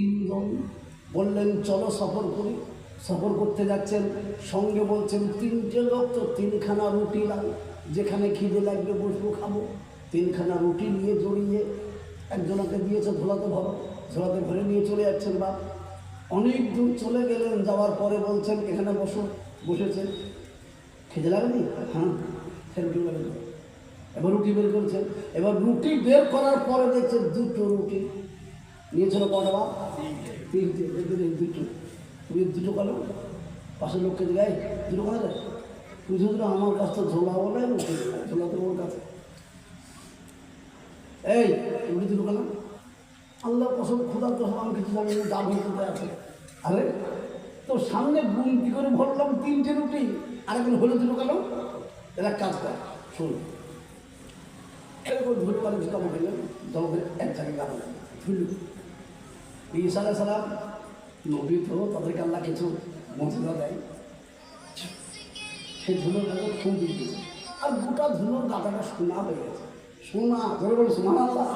তিনজন বললেন, চলো সফর করি। সফর করতে যাচ্ছেন, সঙ্গে বলছেন, তিনটে লোক তো তিনখানা রুটি লাগবে যেখানে খিদে লাগবে বসবো, খাব। তিনখানা রুটি নিয়ে জড়িয়ে একজনকে দিয়েছে ঝোলাতে ভরো, ঝোলাতে ভরে নিয়ে চলে যাচ্ছেন বাপ। অনেক দূর চলে গেলেন, যাওয়ার পরে বলছেন, এখানে বসো। বসেছেন। খেতে লাগেনি? হ্যাঁ বের এবার রুটি বের করছেন। এবার রুটি বের করার পরে দেখছেন দুটো রুটি নিয়েছিল কটা বাপ তিনটে। দুটো তুমি দুটো কালো পাশের লোককে জিগাই, দুটো কালো যায়? তুই শুধু আমার কাছ তো ঝোলা বলে ঝোলা তো ওর কাছে। এই রুটি দুটো কালো আল্লাহ কসম খোদার কসম, আমি কিছু জানি না দাম হতে আছে। আরে তো সামনে গুনতি করে ভরলাম? তিনটে রুটি। হলো দুটো কালো এরা কাজ কর, শুন। এরকম ধরে পারে জমা হইলেন জমা এক জায়গায় ঈসা আলাহ সালাম নবী তো তাদেরকে আল্লাহ কিছু মর্যাদা দেয়। সেই ধুলোর দিয়ে দিয়েছে আর গোটা ধুলোর গাদাটা সোনা হয়ে গেছে। সোনা, ধরে বলে সোনা আল্লাহ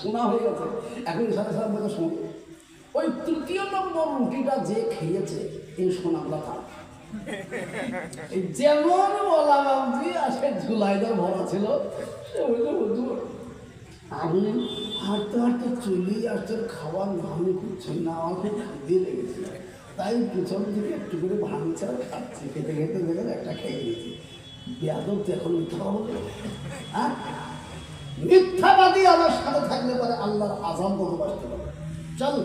সোনা হয়ে গেছে। এখন ঈসা আলাহ সালাম বলে শোন, ওই তৃতীয় নম্বর রুটিটা যে খেয়েছে, এই সোনাগুলা তার যেমন বলা বাবজি আসে ঝুলাইদার ভরা ছিল। সে বলছে আমি হাঁটতে হাঁটতে চলেই আসছেন খাবার ভাঙি করছেন না আমার খুব লেগেছে। তাই পিছন থেকে একটু করে ভাঙছে আর খাচ্ছি, খেতে খেতে দেখেন একটা খেয়ে নিয়েছি। বেয়াদব তো এখন মিথ্যা বলবে। হ্যাঁ? মিথ্যাবাদী আমার সাথে থাকলে পরে আল্লাহর আজাম কত বাঁচতে পারে চল,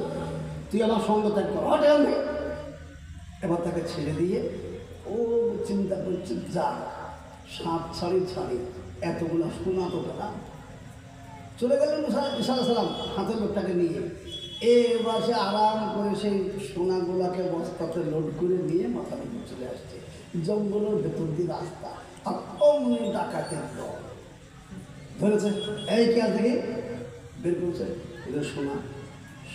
তুই আমার সঙ্গ কর হটে এবার তাকে ছেড়ে দিয়ে ও চিন্তা করছে, যা, সাপ ছাড়ি ছাড়ি, এতগুলো সোনা তো পেলাম চলে গেলেন সালাম হাতের লোকটাকে নিয়ে এবার সে আরাম করে সেই সোনাগুলাকে বস্তাতে লোড করে নিয়ে মাথার উপর চলে আসছে জঙ্গলের ভেতর দিয়ে রাস্তা আর অমনি ডাকাতের দল ধরেছে এই কে থেকে বের করছে সোনা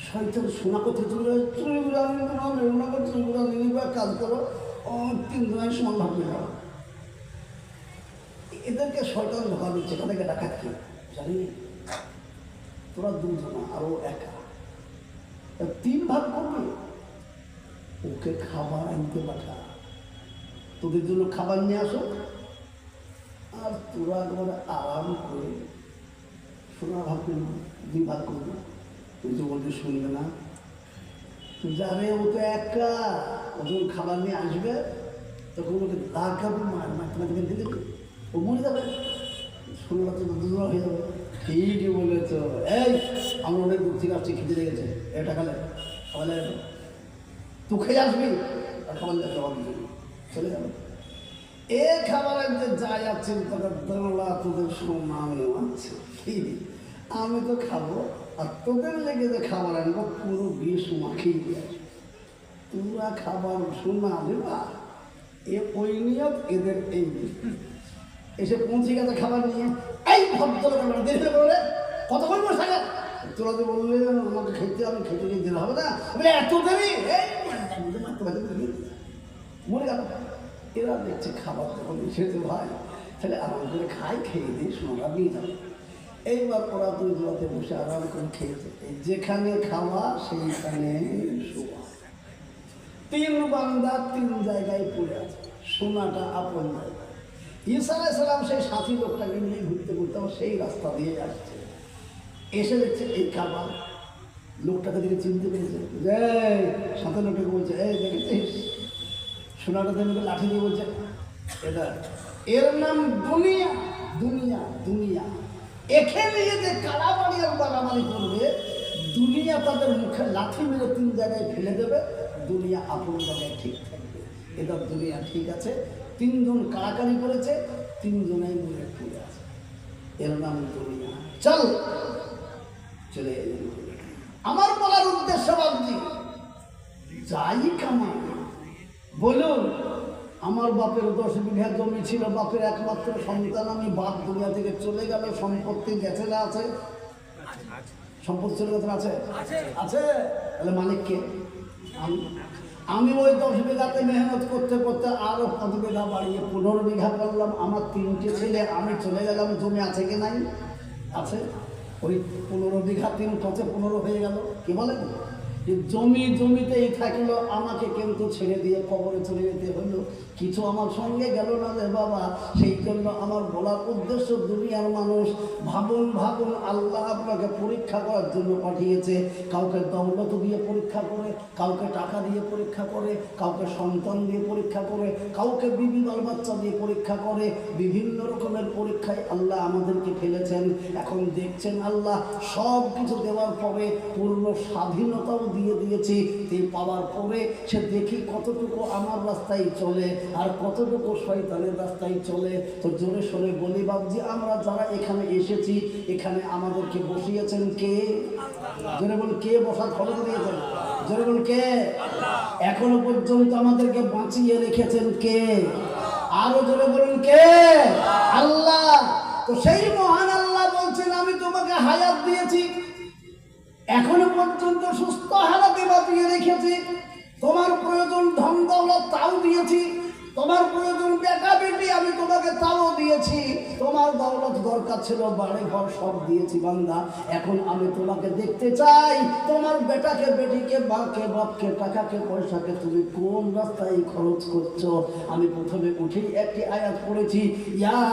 শয়তান সোনা কোথায় চলে চুরি করে চুরি নিয়ে কাজ করো তিন দিনের সমান ভাববে না এদেরকে শয়তান ধোকা দিচ্ছে তাদেরকে ডাকাত জানি তোরা দুজনা আরও একা। তিন ভাগ করবে? ওকে খাবার আনতে পাঠা। তোদের জন্য খাবার নিয়ে আসো। আর তোরা একবারে আরাম করে সোনা ভাগ করবি দুই ভাগ করবি। তুই তো বলতে শুনবে না। তুই যাবে ও তো একা। ও যখন খাবার নিয়ে আসবে, তখন ওকে লাগাবি মার মাঝে দিয়ে দেবে ও মরে যাবে। সোনাটা তো দুজনা হয়ে যাবে। ঠিকই বলেছ এই, আমরা অনেক দূর থেকে আসছি খেতে লেগেছে। এটা খালে খাবার তুই খেয়ে আসবি, আর খাবার লেগে খাবার চলে যাবে। এ খাবারের যে যা যাচ্ছে তাদের দোলা তোদের সম্মানও আছে কি আমি তো খাব, আর তোদের লেগে যে খাবার আনব, পুরো বিষ মাখিয়ে দিয়ে আসব। তোমরা খাবার শোনা দেবা এ ওই নিয়ত এদের এই। এসে পৌঁছে গেছে খাবার নিয়ে। এই ভদ্রলোক দেখতে বলে কতক্ষণ বসে থাকে তোরা তো বললে আমাকে খেতে আমি খেতে নিয়ে দিতে হবে না। বলে, এত দেরি? মরে গেল, এরা দেখছে খাবার যখন এসেছে ভাই, তাহলে আরাম করে খাই, খেয়ে দিয়ে সোনা নিয়ে যাবে এইবার ওরা দুই দোয়াতে বসে আরাম করে খেয়েছে। যেখানে খাওয়া, সেইখানে শোয়া। তিন বান্দা তিন জায়গায় পড়ে আছে। সোনাটা আপন জায়গায় ঈসা আলাইসালাম সেই সাথী লোকটাকে নিয়ে ঘুরতে ঘুরতে আবার সেই রাস্তা দিয়ে আসছে। এসে দেখছে এই খাবার লোকটাকে দিকে চিনতে পেরেছে। যে সাথে লোকটাকে বলছে, এই দেখেছিস? সোনাটা দেবে লাঠি দিয়ে বলছে। এটা, এর নাম দুনিয়া দুনিয়া দুনিয়া। এখানে যে কালাবাড়ি আর বাগাবাড়ি করবে। দুনিয়া তাদের মুখে লাঠি মেরে তিন জায়গায় ফেলে দেবে। দুনিয়া আপন জায়গায় ঠিক থাকবে। এটা দুনিয়া ঠিক আছে। তিনজন কাড়াকাড়ি করেছে তিনজনেই মনে পড়ে আছে। এর নাম দুনিয়া চল চলে আমার। বলার উদ্দেশ্য বাবজি যাই কামাই বলুন আমার বাপের দশ বিঘা জমি ছিল বাপের একমাত্র সন্তান আমি বাপ দুনিয়া থেকে চলে গেল সম্পত্তি গেছে না আছে। সম্পত্তি চলে গেছে আছে। আছে? তাহলে মালিককে? আমি ওই দশ বিঘাতে মেহনত করতে করতে আরও পাঁচ বিঘা বাড়িয়ে পনেরো বিঘা করলাম। আমার তিনটে ছেলে, আমি চলে গেলাম, জমি আছে কি নাই? আছে। ওই পনেরো বিঘা তিন পাঁচে পনেরো হয়ে গেল। কি বলেন যে জমি জমিতেই থাকল, আমাকে কিন্তু ছেড়ে দিয়ে কবরে চলে যেতে হলো। কিছু আমার সঙ্গে গেল না রে বাবা, সেই জন্য আমার বলার উদ্দেশ্য দুনিয়ার মানুষ ভাবুন ভাবুন আল্লাহ আপনাকে পরীক্ষা করার জন্য পাঠিয়েছে। কাউকে দৌলত দিয়ে পরীক্ষা করে, কাউকে টাকা দিয়ে পরীক্ষা করে, কাউকে সন্তান দিয়ে পরীক্ষা করে, কাউকে বিবি বাল বাচ্চা দিয়ে পরীক্ষা করে। বিভিন্ন রকমের পরীক্ষায় আল্লাহ আমাদেরকে ফেলেছেন। এখন দেখছেন আল্লাহ সব কিছু দেওয়ার পরে পূর্ণ স্বাধীনতাও দিয়ে দিয়েছি। এই পাওয়ার পরে সে দেখি কতটুকু আমার রাস্তায় চলে আর কতটুকু শয়তানের রাস্তায় চলে। তো জোরে সোরে বলি, বাবজি, আমরা যারা এখানে এসেছি, এখানে আমাদেরকে বসিয়েছেন কে? জোরে বল কে বসার খবর দিয়েছেন? জোরে বল কে? এখনও পর্যন্ত আমাদেরকে বাঁচিয়ে রেখেছেন কে? আরও জোরে বলুন, কে? আল্লাহ! তো সেই মহান আল্লাহ বলছেন, আমি তোমাকে হায়াত দিয়েছি। এখনও পর্যন্ত সুস্থ হালাতে বাঁচিয়ে রেখেছি। তোমার প্রয়োজন ধন দৌলত তাও দিয়েছি। তোমার প্রয়োজন বেকা বেটি আমি তোমাকে তাও দিয়েছি। তোমার দৌলত দরকার ছিল বাড়ি ঘর সব দিয়েছি বান্দা। এখন আমি তোমাকে দেখতে চাই। তোমার বেটাকে, বেটিকে বাকে বাপকে, টাকাকে, পয়সাকে তুমি কোন রাস্তায় খরচ করছ? আমি প্রথমে উঠেই একটি আয়াত পড়েছি, ইয়া